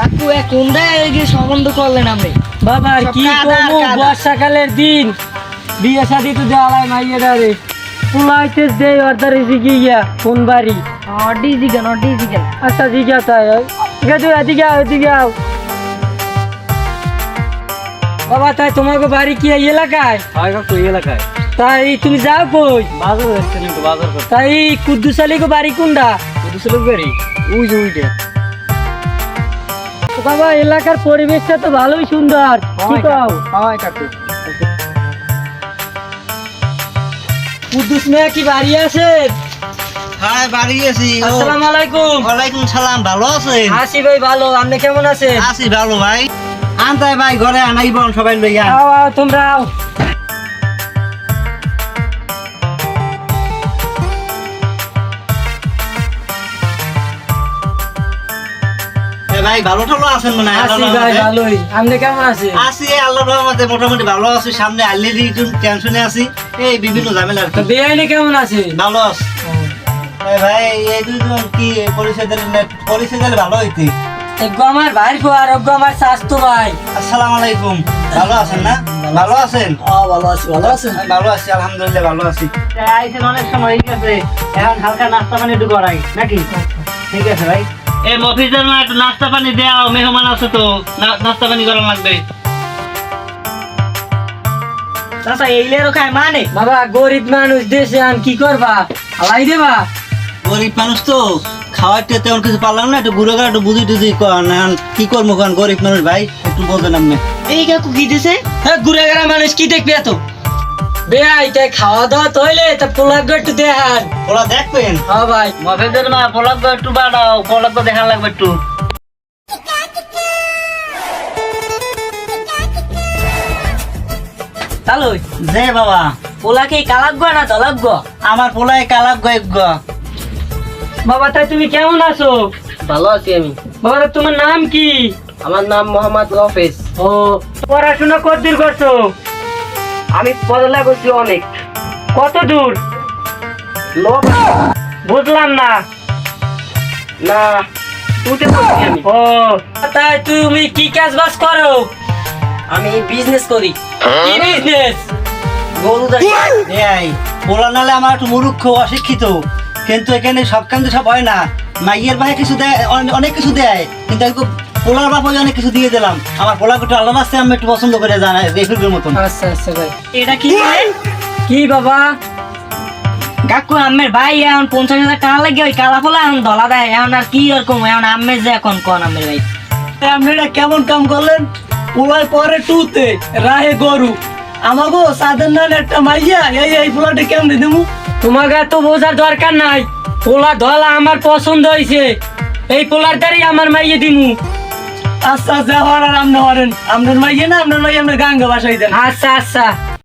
কাকু এ কোন দেয় গিয়ে সম্বন্ধ করলেন আপনি। বাবা কি করব? বর্ষাকালের দিন। বিয়ে শাদি তো দেওয়া মাইয়ে দাঁড়ে পুলাইতে দেই এদিকে গিয়া কোন বাড়ি? অডি জিগান অডি জিগান। আচ্ছা জিজ্ঞা তাই। আছে এদিকে আও এদিকে আও। বাবা তাই তোমাকে বাড়ি কি এই এলাকায়? হয় কাকু এই এলাকায়। তাই তুমি যাও কই? বাজার যাচ্ছেন বাজার তাই কুদ্দুস আলীকে বাড়ি কোনটা? লোক গাড়ি ওই যে ওইটা। বাবা এলাকার পরিবেশটা তো ভালোই সুন্দর। কি কও? হয় কাকু। কুদ্দুস মেয়া কি বাড়ি আছে হ্যাঁ বাড়ি গেছি আসসালামু আলাইকুম। ওয়ালাইকুম সালাম ভালো আছেন? আসি ভাই ভালো। আপনি কেমন আছেন? আছি ভালো ভাই। আনতাই ভাই ঘরে সবাই লইয়া। তোমরা ভাই ভালো আছেন মনে? হয় আসি ভাই ভালোই। আপনি কেমন আছেন? আছি আল্লাহ রহমতে মোটামুটি ভালো আছি। সামনে আল্লেরই একটু টেনশনে আছি। এই বিভিন্ন ঝামেলা তো কি। কেমন আছে ভালো আছি। ভাই এই দুজন কি পরিচয় দিলে না- পরিচয় দিলে ভালো হইতি। আমার ভাই আমার স্বাস্থ্য ভাই। আসসালামু আলাইকুম। ভালো আছেন না? ভালো আছেন? ভালো আছি ভালো আছেন? ভালো আছি আলহামদুলিল্লাহ ভালো আছি। অনেক সময় আছে এখন হালকা নাস্তা পানি একটু করাই নাকি? ঠিক আছে ভাই। এই মফিজের একটু নাস্তা পানি দেও মেহমান আছে তো না- নাস্তা পানি করা লাগবে। চাচা এইলেরও খায় মানে? বাবা গরিব মানুষ দেশে আন কি করবা? হালাই দেবা? গরিব মানুষ তো খাওয়ার টেতে তেমন কিছু পারলাম না একটু ঘুরে একটু বুঝি না এখন কি করব কারণ গরিব মানুষ ভাই একটু বোঝেন আপনি। এই কাকু কি দিছে? হ্যাঁ ঘুরে গেরা মানুষ কি দেখবে এত? বেআই তাই খাওয়া দাওয়া তো তা পোলাগ একটু দেখান। পোলা দেখবেন? হ্যাঁ ভাই। মা একটু বাড়াও পোলাক দেখান লাগবে একটু। বাবা। পোলাকে না দলাগ্য আমার পোলায় কালাক গয়েক বাবা তাই তুমি কেমন আছো? ভালো আছি আমি। বাবা তা তোমার নাম কি? আমার নাম মোহাম্মদ রফেজ ও পড়াশোনা কতদূর করছ? আমি পড়ালেখা করছি অনেক। কত দূর? বুঝলাম না। না আমি। ও। তাই তুমি কি কাজ বাজ করো? আমি বিজনেস করি। কি বিজনেস গরু। এই পোলা নালে আমার একটু মূর্খ অশিক্ষিত। কিন্তু এখানে সব কান্দে সব হয় না। মাইয়ের ভাই কিছু দেয় অনেক কিছু দেয়। কিন্তু একটু পোলার বাপ অনেক কিছু দিয়ে দিলাম। আমার একটু আলাদা আসতে আমি একটু পছন্দ করে জানাই রেফিকের মতন। আচ্ছা আচ্ছা ভাই। এটা কি কি বাবা? কাকু আমের ভাই এখন পঞ্চাশ হাজার টাকা লাগে ওই কালা ফলা এখন দলা দেয় এখন আর কি ওরকম এখন আমের যে এখন কোন আমের ভাই? আপনি এটা কেমন কাম করলেন? পোলার পরে টুতে রাহে গরু। আমাগো সাধারণ নান একটা মাইয়া এই এই পোলাটা কেমনে দেবো? তোমাকে তো বোঝার দরকার নাই পোলা ধলা আমার পছন্দ হয়েছে এই পোলার দ্বারাই আমার মাইয়ে দিমু। আচ্ছা আচ্ছা হরার আমনে হরেন। আমনের মাইয়ে না আমনের মাইয়ে আপনার গাঙ্গা বাসাই দেন। আচ্ছা আচ্ছা।